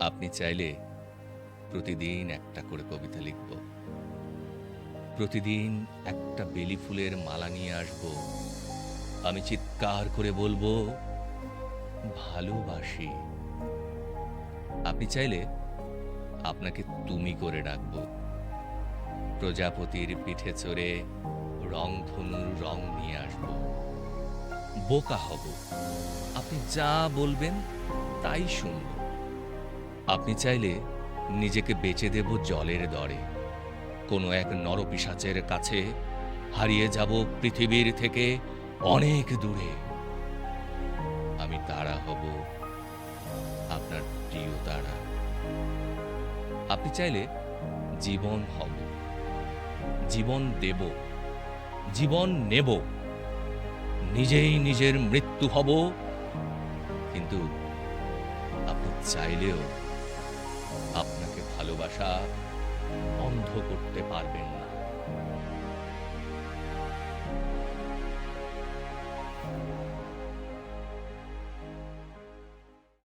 আপনি চাইলে প্রতিদিন একটা করে কবিতা লিখব। প্রতিদিন একটা বেলি ফুলের মালা নিয়ে আসব। আমি চিৎকার করে বলব, ভালোবাসি। আপনি চাইলে আপনাকে তুমি করে ডাকবো। প্রজাপতির পিঠে চড়ে রং রংধনুর রং নিয়ে আসব। বোকা হব। আপনি যা বলবেন তাই শুনব। আপনি চাইলে নিজেকে বেঁচে দেব জলের দরে। কোনো এক নরপিসাচের কাছে হারিয়ে যাব পৃথিবীর থেকে অনেক দূরে। আমি তারা হব আপনার প্রিয় তারা। আপনি চাইলে জীবন হব, জীবন দেব, জীবন নেব, নিজেই নিজের মৃত্যু হব। কিন্তু আপনি চাইলেও আপনাকে